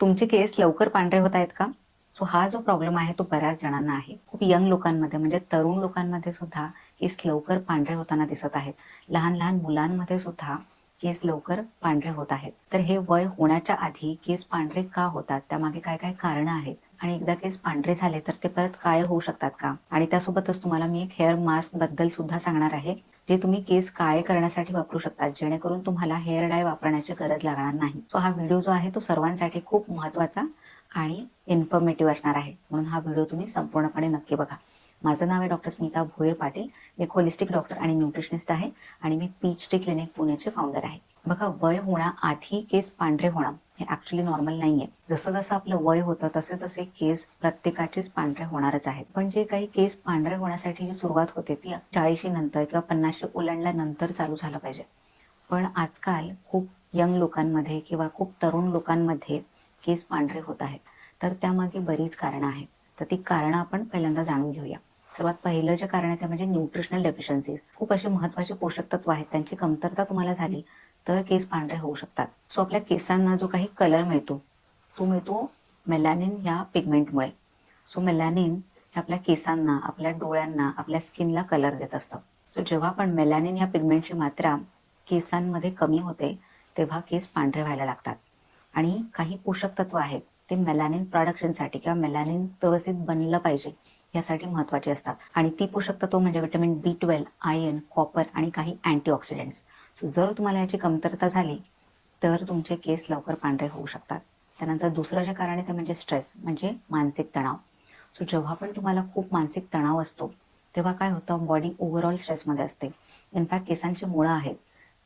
तुमचे केस लवकर पांढरे होत आहेत का? सो हा जो प्रॉब्लेम आहे तो बऱ्याच जणांना आहे. खूप यंग लोकांमध्ये म्हणजे तरुण लोकांमध्ये सुद्धा केस लवकर पांढरे होताना दिसत आहेत. लहान लहान मुलांमध्ये सुद्धा केस लवकर पांढरे होत आहेत. तर हे वय होण्याच्या आधी केस पांढरे का होतात? त्यामागे काय काय कारणं आहेत? आणि एकदा केस पांढरे झाले तर ते परत काळे होऊ शकतात का? आणि त्यासोबतच तुम्हाला मी एक हेअर मास्कबद्दल सुद्धा सांगणार आहे. जे तुम्ही केस काळे करण्यासाठी वापरू शकता जेणेकरून तुम्हाला हेअर डाय वापरण्याची गरज लागणार नाही. सो हा व्हिडिओ जो आहे तो सर्वांसाठी खूप महत्त्वाचा आणि इन्फॉर्मेटिव्ह असणार आहे. म्हणून हा व्हिडिओ तुम्ही संपूर्णपणे नक्की बघा. माझं नाव आहे डॉक्टर स्मिता भोयर पाटील. मी होलिस्टिक डॉक्टर आणि न्यूट्रिशनिस्ट आहे आणि मी पीच टी क्लिनिक पुण्याचे फाउंडर आहे. बघा वय होण्याआधी केस पांढरे होणं हे ऍक्च्युली नॉर्मल नाहीये. जसं जसं आपलं वय होतं तसे तसे केस प्रत्येकाचेच पांढरे होणारच आहेत. पण जे काही केस पांढरे होण्यासाठी जी सुरुवात होते ती चाळीशी नंतर किंवा पन्नासशे ओलांडल्यानंतर चालू झालं पाहिजे. पण आजकाल खूप यंग लोकांमध्ये किंवा खूप तरुण लोकांमध्ये केस पांढरे होत आहेत. तर त्यामागे बरीच कारणं आहेत. तर ती कारणं आपण पहिल्यांदा जाणून घेऊया. सर्वात पहिलं जे कारण आहे ते म्हणजे न्यूट्रिशनल डेफिशियन्सीज खूप अशी महत्वाची पोषक तत्व आहेत त्यांची कमतरता तुम्हाला झाली. तर केस पांढरे होऊ शकतात. सो आपल्या केसांना जो काही कलर मिळतो तो मिळतो मेलॅनिन ह्या पिगमेंटमुळे सो मेलॅनिन हे आपल्या केसांना आपल्या डोळ्यांना आपल्या स्किनला कलर देत असतं. सो जेव्हा पण मेलॅनिन या पिगमेंटची मात्रा केसांमध्ये कमी होते तेव्हा केस पांढरे व्हायला लागतात. आणि काही पोषक तत्व आहेत ते मेलॅनिन प्रोडक्शनसाठी किंवा मेलॅनिन व्यवस्थित बनलं पाहिजे यासाठी महत्त्वाचे असतात. आणि ती पोषक तत्व म्हणजे vitamin B twelve iron copper आणि काही अँटीऑक्सिडंट्स जर तुम्हाला याची कमतरता झाली तर तुमचे केस लवकर पांढरे होऊ शकतात. त्यानंतर दुसरं जे कारण आहे ते म्हणजे स्ट्रेस म्हणजे मानसिक तणाव. सो जेव्हा पण तुम्हाला खूप मानसिक तणाव असतो तेव्हा काय होतं? बॉडी ओव्हरऑल स्ट्रेसमध्ये असते. इनफॅक्ट केसांची मुळं आहेत.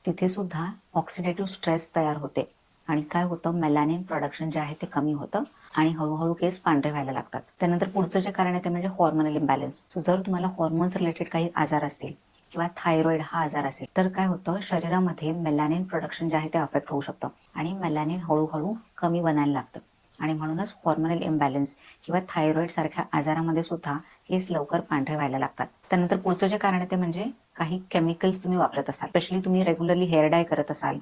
तिथे सुद्धा ऑक्सिडेटिव्ह स्ट्रेस तयार होते. आणि काय होतं? मेलॅनिन प्रोडक्शन जे आहे ते कमी होतं आणि हळूहळू केस पांढरे व्हायला लागतात. त्यानंतर पुढचं जे कारण आहे ते म्हणजे हॉर्मोनल इम्बॅलन्स जर तुम्हाला हॉर्मोन्स रिलेटेड काही आजार असतील किंवा थायरॉइड हा आजार असेल तर काय होतं? शरीरामध्ये मेलॅनिन प्रोडक्शन जे आहे ते अफेक्ट होऊ शकतं. आणि मेलॅनिन हळूहळू कमी बनायला लागतं. आणि म्हणूनच हॉर्मोनल इम्बॅलन्स किंवा थायरॉइड सारख्या आजारामध्ये सुद्धा केस लवकर पांढरे व्हायला लागतात. त्यानंतर पुढचं जे कारण आहे ते म्हणजे काही केमिकल्स तुम्ही वापरत असाल. स्पेशली तुम्ही रेग्युलरली हेअर डाय करत असाल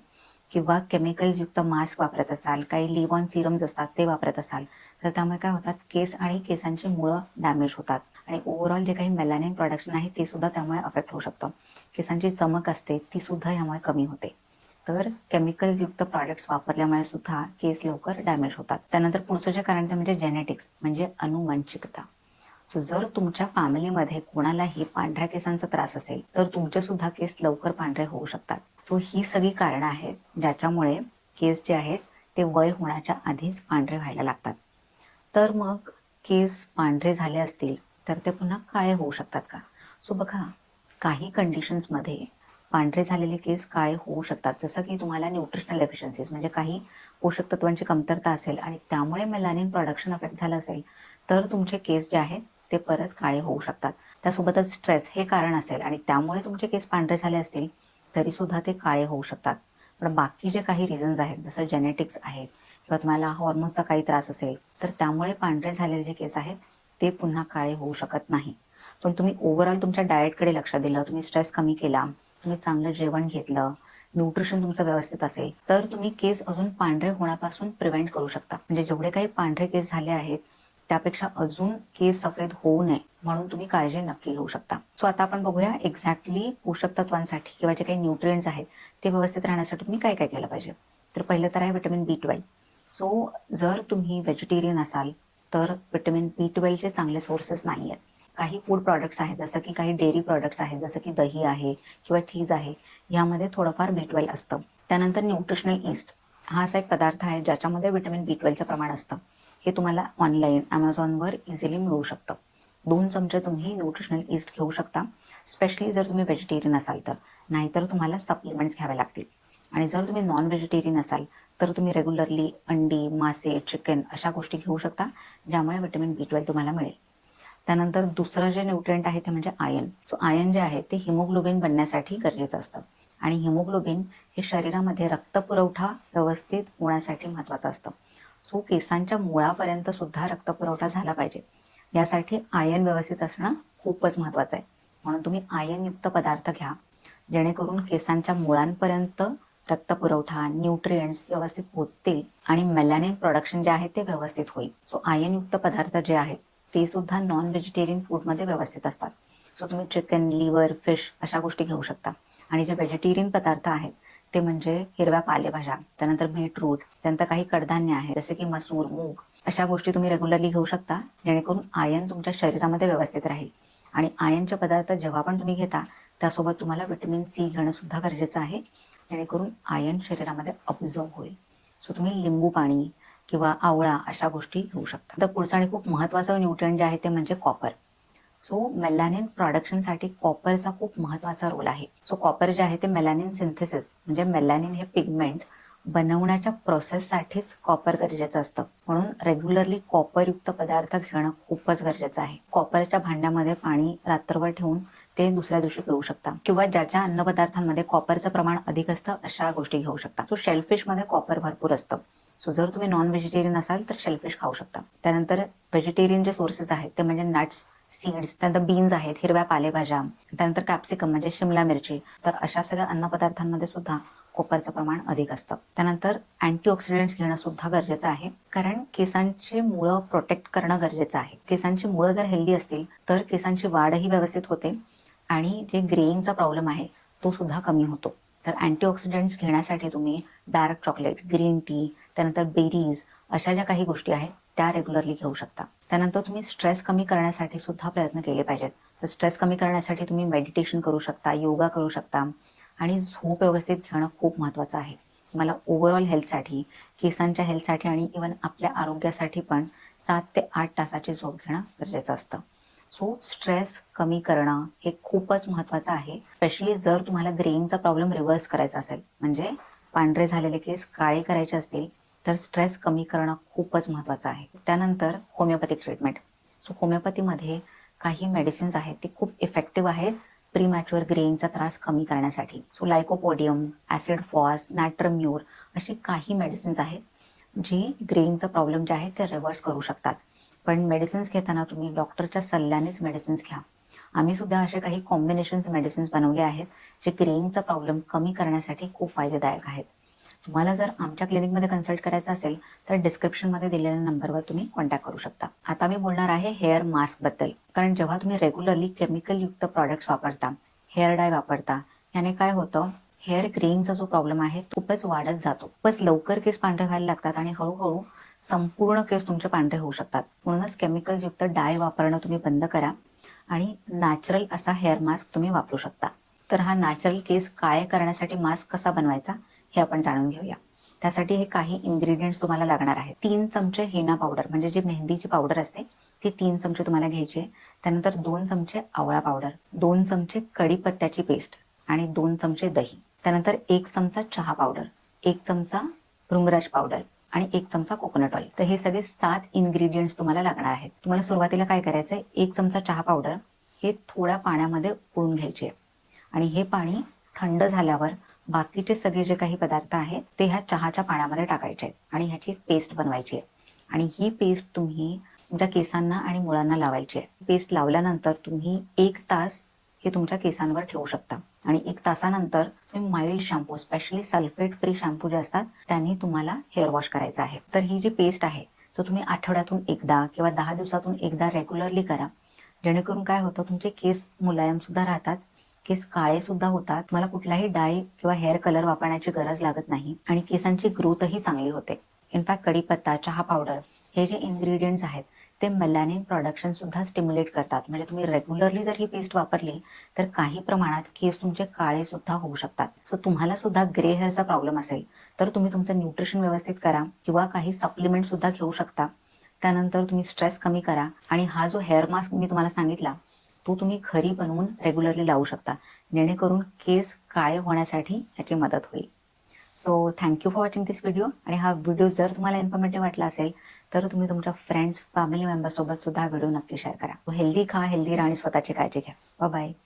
किंवा केमिकल्स युक्त मास्क वापरत असाल काही लिव्ह ऑन सिरम्स असतात ते वापरत असाल तर त्यामुळे काय होतात? केस आणि केसांची मुळं डॅमेज होतात. आणि ओव्हरऑल जे काही मेलॅनिन प्रोडक्शन आहे ते सुद्धा त्यामुळे अफेक्ट होऊ शकतं. केसांची चमक असते ती सुद्धा यामुळे कमी होते. तर केमिकल्स युक्त प्रॉडक्ट्स वापरल्यामुळे सुद्धा केस लवकर डॅमेज होतात. त्यानंतर पुढचं जे कारण ते म्हणजे जेनेटिक्स म्हणजे अनुवंशिकता. सो जर तुमच्या फॅमिलीमध्ये कोणालाही पांढऱ्या केसांचा त्रास असेल तर तुमचे सुद्धा केस लवकर पांढरे होऊ शकतात. सो ही सगळी कारणं आहेत ज्याच्यामुळे केस जे आहेत ते वय होण्याच्या आधीच पांढरे व्हायला लागतात. तर मग केस पांढरे झाले असतील तर ते पुन्हा काळे होऊ शकतात का? सो बघा काही कंडिशन्समध्ये पांढरे झालेले केस काळे होऊ शकतात. जसं की तुम्हाला न्यूट्रिशनल डेफिशियन्सीज म्हणजे काही पोषक तत्वांची कमतरता असेल आणि त्यामुळे मेलानिन प्रोडक्शन अफेक्ट झालं असेल तर तुमचे केस जे आहेत ते परत काळे होऊ शकतात. त्यासोबतच स्ट्रेस हे कारण असेल आणि त्यामुळे तुमचे केस पांढरे झाले असतील तरी सुद्धा ते काळे होऊ शकतात. पण बाकी जे काही रिझन्स आहेत जसं जेनेटिक्स आहेत किंवा तुम्हाला हॉर्मोन्सचा काही त्रास असेल तर त्यामुळे पांढरे झालेले जे केस आहेत ते पुन्हा काळे होऊ शकत नाही. पण तुम्ही ओव्हरऑल तुमच्या डाएटकडे लक्ष दिलं तुम्ही स्ट्रेस कमी केला तुम्ही चांगलं जेवण घेतलं न्यूट्रिशन तुमचं व्यवस्थित असेल तर तुम्ही केस अजून पांढरे होण्यापासून प्रिव्हेंट करू शकता. म्हणजे जेवढे काही पांढरे केस झाले आहेत त्यापेक्षा अजून केस सफेद होऊ नये म्हणून तुम्ही काळजी नक्की घेऊ शकता. सो आता आपण बघूया एक्झॅक्टली पोषक तत्वांसाठी किंवा जे काही न्यूट्रिएंट्स आहेत ते व्यवस्थित राहण्यासाठी तुम्ही काय काय केलं पाहिजे. तर पहिलं तर आहे विटॅमिन बी ट्वेल्व सो जर तुम्ही व्हेजिटेरियन असाल तर विटॅमिन बी ट्वेल्वचे चांगले सोर्सेस नाही आहेत काही फूड प्रॉडक्ट्स आहेत जसं की काही डेअरी प्रॉडक्ट्स आहेत जसं की दही आहे किंवा चीज आहे यामध्ये थोडंफार बी ट्वेल्व असतं. त्यानंतर न्यूट्रिशनल ईस्ट हा असा एक पदार्थ आहे ज्याच्यामध्ये विटॅमिन बी ट्वेल्वचं प्रमाण असतं. हे तुम्हाला ऑनलाईन अमेझॉनवर इझिली मिळू शकतं. दोन चमचे तुम्ही न्यूट्रिशनल ईस्ट घेऊ शकता स्पेशली जर तुम्ही व्हेजिटेरियन असाल तर. नाहीतर तुम्हाला सप्लिमेंट्स घ्यावे लागतील. आणि जर तुम्ही नॉन व्हेजिटेरियन असाल तर तुम्ही रेग्युलरली अंडी मासे चिकन अशा गोष्टी घेऊ शकता ज्यामुळे विटॅमिन बी ट्वेल्व तुम्हाला मिळेल. त्यानंतर दुसरं जे न्यूट्रिएंट आहे ते म्हणजे आयन सो आयन जे आहे ते हिमोग्लोबिन बनण्यासाठी गरजेचं असतं. आणि हिमोग्लोबिन हे शरीरामध्ये रक्त पुरवठा व्यवस्थित होण्यासाठी महत्वाचं असतं. सो केसांच्या मुळापर्यंत सुद्धा रक्त पुरवठा झाला पाहिजे. यासाठी आयन व्यवस्थित असणं खूपच महत्वाचं आहे. म्हणून तुम्ही आयनयुक्त पदार्थ घ्या जेणेकरून केसांच्या मुळांपर्यंत रक्त पुरवठा न्यूट्रिएंट्स व्यवस्थित पोहोचतील आणि मेलॅनिन प्रोडक्शन जे आहे ते व्यवस्थित होईल. सो आयनयुक्त पदार्थ जे आहेत ते सुद्धा नॉन व्हेजिटेरियन फूडमध्ये व्यवस्थित असतात. सो तुम्ही चिकन लिव्हर फिश अशा गोष्टी घेऊ शकता. आणि जे व्हेजिटेरियन पदार्थ आहेत ते म्हणजे हिरव्या पालेभाज्या त्यानंतर बीटरूट त्यानंतर काही कडधान्य आहे जसे की मसूर मूग अशा गोष्टी तुम्ही रेग्युलरली घेऊ शकता जेणेकरून आयन तुमच्या शरीरामध्ये व्यवस्थित राहील. आणि आयनचे पदार्थ जेव्हा पण तुम्ही घेता त्यासोबत तुम्हाला विटॅमिन सी घेणं सुद्धा गरजेचं आहे. जेणेकरून आयन शरीरामध्ये अब्झॉर्ब होईल. सो तुम्ही लिंबू पाणी किंवा आवळा अशा गोष्टी घेऊ शकता. तर पुढचं आणि खूप महत्त्वाचं न्यूट्रिएंट जे आहे ते म्हणजे कॉपर सो मेलॅनिन प्रोडक्शनसाठी कॉपरचा खूप महत्त्वाचा रोल आहे. सो कॉपर जे आहे ते मेलॅनिन सिंथेसिस म्हणजे मेलॅनिन हे पिगमेंट बनवण्याच्या प्रोसेससाठीच कॉपर गरजेचं असतं. म्हणून रेग्युलरली कॉपरयुक्त पदार्थ घेणं खूपच गरजेचं आहे. कॉपरच्या भांड्यामध्ये पाणी रात्रभर ठेवून ते दुसऱ्या दिवशी पिऊ शकता. किंवा ज्याच्या अन्नपदार्थांमध्ये कॉपरचं प्रमाण अधिक असतं अशा गोष्टी घेऊ शकता. सो शेलफिशमध्ये कॉपर भरपूर असतं. सो जर तुम्ही नॉन व्हेजिटेरियन असाल तर शेलफिश खाऊ शकता. त्यानंतर व्हेजिटेरियन जे सोर्सेस आहेत ते म्हणजे नट्स सीड्स त्यानंतर बीन्स आहेत हिरव्या पालेभाज्या त्यानंतर कॅप्सिकम म्हणजे शिमला मिरची. तर अशा सगळ्या अन्नपदार्थांमध्ये सुद्धा कॉपरचं प्रमाण अधिक असतं. त्यानंतर अँटीऑक्सिडंट्स घेणं सुद्धा गरजेचं आहे. कारण केसांची मुळं प्रोटेक्ट करणं गरजेचं आहे. केसांची मुळं जर हेल्दी असतील तर केसांची वाढही व्यवस्थित होते. आणि जे ग्रेइंगचा प्रॉब्लेम आहे तो सुद्धा कमी होतो. तर अँटीऑक्सिडंट्स घेण्यासाठी तुम्ही डार्क चॉकलेट ग्रीन टी त्यानंतर बेरीज अशा ज्या काही गोष्टी आहेत त्या रेग्युलरली घेऊ शकता. त्यानंतर तुम्ही स्ट्रेस कमी करण्यासाठी सुद्धा प्रयत्न केले पाहिजेत. तर स्ट्रेस कमी करण्यासाठी तुम्ही मेडिटेशन करू शकता योगा करू शकता आणि झोप व्यवस्थित घेणं खूप महत्त्वाचं आहे. मला ओव्हरऑल हेल्थसाठी केसांच्या हेल्थसाठी आणि इवन आपल्या आरोग्यासाठी पण सात ते आठ तासाची झोप घेणं गरजेचं असतं. सो स्ट्रेस कमी करणं हे खूपच महत्वाचं आहे. स्पेशली जर तुम्हाला ग्रेइंगचा प्रॉब्लेम रिव्हर्स करायचा असेल म्हणजे पांढरे झालेले केस काळे करायचे असतील तर स्ट्रेस कमी करणं खूपच महत्त्वाचं आहे. त्यानंतर होमिओपॅथिक ट्रीटमेंट सो होमिओपॅथीमध्ये काही मेडिसिन्स आहेत ते खूप इफेक्टिव्ह आहेत प्रीमॅच्युअर ग्रेइंगचा त्रास कमी करण्यासाठी. So lycopodium acid phos natrum mur अशी काही मेडिसिन्स आहेत जी ग्रेइंगचा प्रॉब्लेम जे आहे ते रिव्हर्स करू शकतात. पण मेडिसिन्स घेताना तुम्ही डॉक्टरच्या सल्ल्यानेच मेडिसिन्स घ्या. आम्ही सुद्धा असे काही कॉम्बिनेशन्स मेडिसिन्स बनवले आहेत जे ग्रेइंगचा प्रॉब्लेम कमी करण्यासाठी खूप फायदेदायक आहेत. तुम्हाला जर आमच्या क्लिनिकमध्ये कन्सल्ट करायचं असेल तर डिस्क्रिप्शनमध्ये दिलेल्या नंबरवर तुम्ही कॉन्टॅक्ट करू शकता. आता मी बोलणार आहे हेअर मास्कबद्दल. कारण जेव्हा तुम्ही रेग्युलरली केमिकल युक्त प्रॉडक्ट्स वापरता हेअर डाय वापरता याने काय होतं? हेअर ग्रेइंगचा जो प्रॉब्लेम आहे खूपच वाढत जातो. खूपच लवकर केस पांढरे व्हायला लागतात आणि हळूहळू संपूर्ण केस तुमचे पांढरे होऊ शकतात. म्हणूनच केमिकलयुक्त डाय वापरणं तुम्ही बंद करा आणि नॅचरल असा हेअर मास्क तुम्ही वापरू शकता. तर हा नॅचरल केस काळे करण्यासाठी मास्क कसा बनवायचा हे आपण जाणून घेऊया. त्यासाठी हे काही इन्ग्रेडियंट्स तुम्हाला लागणार आहेत. तीन चमचे हेना पावडर म्हणजे जी मेहंदीची पावडर असते ती तीन चमचे तुम्हाला घ्यायची आहे. त्यानंतर दोन चमचे आवळा पावडर दोन चमचे कढीपत्त्याची पेस्ट आणि दोन चमचे दही. त्यानंतर एक चमचा चहा पावडर एक चमचा भृंगराज पावडर आणि एक चमचा कोकोनट ऑइल तर हे सगळे सात इन्ग्रेडियंट्स तुम्हाला लागणार आहेत. तुम्हाला सुरुवातीला काय करायचं आहे एक चमचा चहा पावडर हे थोड्या पाण्यामध्ये उकळून घ्यायचे. आहे आणि हे पाणी थंड झाल्यावर बाकीचे सगळे जे काही पदार्थ आहेत ते ह्या चहाच्या पाण्यामध्ये टाकायचे आहेत आणि ह्याची पेस्ट बनवायची आहे. आणि ही पेस्ट तुम्ही तुमच्या केसांना आणि मुळांना लावायची आहे. पेस्ट लावल्यानंतर तुम्ही एक तास हे तुमच्या केसांवर ठेवू शकता. आणि एक तासानंतर तुम्ही mild shampoo specially sulphate free shampoo जे असतात त्यांनी तुम्हाला हेअर वॉश करायचं आहे. तर ही जी पेस्ट आहे तो तुम्ही आठवड्यातून एकदा किंवा दहा दिवसातून एकदा रेग्युलरली करा. जेणेकरून काय होतं तुमचे केस मुलायम सुद्धा राहतात केस काळे सुद्धा होतात तुम्हाला कुठलाही डाय किंवा हेअर कलर वापरण्याची गरज लागत नाही आणि केसांची ग्रोथही चांगली होते. इनफॅक्ट कढीपत्ता चहा पावडर हे जे इन्ग्रेडियंट्स आहेत ते मेलॅनिन प्रोडक्शन सुद्धा स्टिम्युलेट करतात. म्हणजे तुम्ही रेग्युलरली जर ही पेस्ट वापरली तर काही प्रमाणात केस तुमचे काळे सुद्धा होऊ शकतात. सो तुम्हाला सुद्धा ग्रे हेअरचा प्रॉब्लेम असेल. तर तुम्ही तुमचं न्यूट्रिशन व्यवस्थित करा किंवा काही सप्लिमेंट सुद्धा घेऊ शकता. त्यानंतर तुम्ही स्ट्रेस कमी करा आणि हा जो हेअर मास्क मी तुम्हाला सांगितला तो तुम्ही घरी बनवून रेग्युलरली लावू शकता. जेणेकरून केस काळे होण्यासाठी याची मदत होईल. So thank you for watching this video आणि हा व्हिडिओ जर तुम्हाला इन्फॉर्मेटिव्ह वाटला असेल तर तुम्ही तुमच्या फ्रेंड्स फॅमिली मेंबर्स सोबत सुद्धा व्हिडिओ नक्की शेअर करा. हेल्दी खा हेल्दी राहा आणि स्वतःची काळजी घ्या. बाय